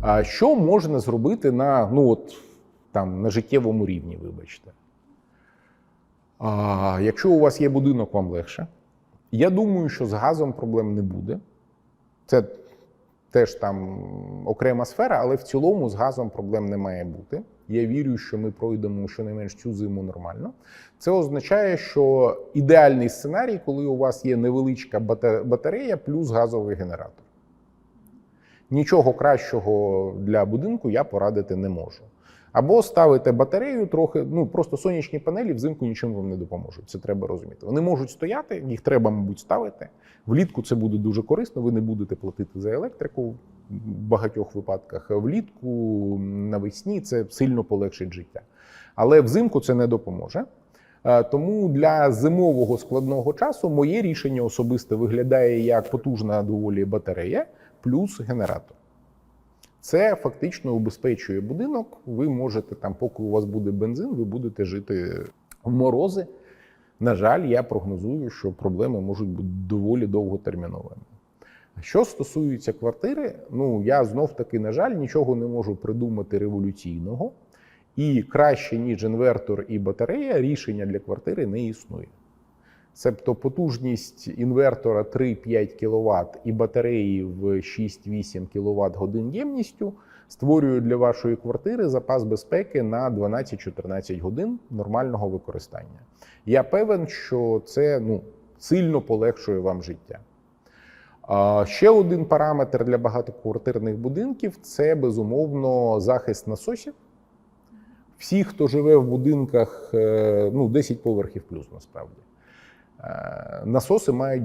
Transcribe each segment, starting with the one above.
А що можна зробити на, ну от, там, на життєвому рівні, вибачте? А, якщо у вас є будинок, вам легше. Я думаю, що з газом проблем не буде. Це теж там окрема сфера, але в цілому з газом проблем не має бути. Я вірю, що ми пройдемо щонайменш цю зиму нормально. Це означає, що ідеальний сценарій, коли у вас є невеличка батарея плюс газовий генератор. Нічого кращого для будинку я порадити не можу. Або ставите батарею трохи, ну просто сонячні панелі взимку нічим вам не допоможуть. Це треба розуміти. Вони можуть стояти, їх треба, мабуть, ставити. Влітку це буде дуже корисно. Ви не будете платити за електрику в багатьох випадках. Влітку навесні це сильно полегшить життя. Але взимку це не допоможе. Е, Тому для зимового складного часу моє рішення особисте виглядає як потужна доволі батарея плюс генератор. Це фактично убезпечує будинок. Ви можете там, поки у вас буде бензин, ви будете жити в морози. На жаль, я прогнозую, що проблеми можуть бути доволі довготерміновими. Що стосується квартири, ну я знов таки, на жаль, нічого не можу придумати революційного, і краще, ніж інвертор і батарея, рішення для квартири не існує. Себто потужність інвертора 3-5 кВт і батареї в 6-8 кВт годин ємністю створюють для вашої квартири запас безпеки на 12-14 годин нормального використання. Я певен, що це ну, сильно полегшує вам життя. Ще один параметр для багатоквартирних будинків це безумовно захист насосів. Всі, хто живе в будинках, е, ну 10 поверхів плюс насправді. Е, насоси мають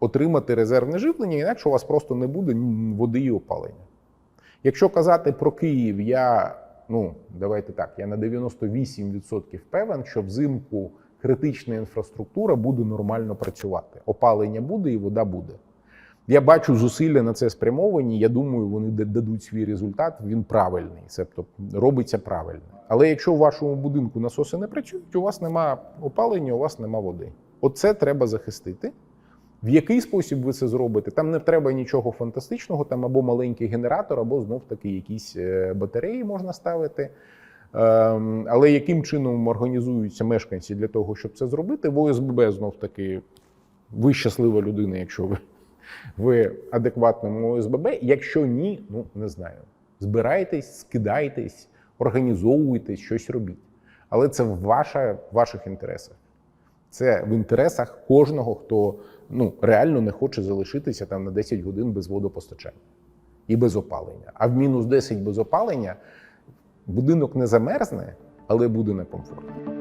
отримати резервне живлення, інакше у вас просто не буде води і опалення. Якщо казати про Київ, я ну давайте так, я на 98% певен, що взимку критична інфраструктура буде нормально працювати. Опалення буде і вода буде. Я бачу зусилля на це спрямовані. Я думаю, вони дадуть свій результат. Він правильний, тобто робиться правильно. Але якщо у вашому будинку насоси не працюють, у вас нема опалення, у вас нема води. Оце треба захистити. В який спосіб ви це зробите? Там не треба нічого фантастичного, там або маленький генератор, або знов таки якісь е, батареї можна ставити. Ем, Але яким чином організуються мешканці для того, щоб це зробити? В ОСББ знов таки ви щаслива людина, якщо ви, ви адекватному ОСББ. Якщо ні, ну не знаю. Збирайтесь, скидайтесь, організовуйтесь, щось робіть. Але це в ваших інтересах. Це в інтересах кожного, хто ну, реально не хоче залишитися там на 10 годин без водопостачання і без опалення. А в мінус 10 без опалення будинок не замерзне, але буде некомфортно.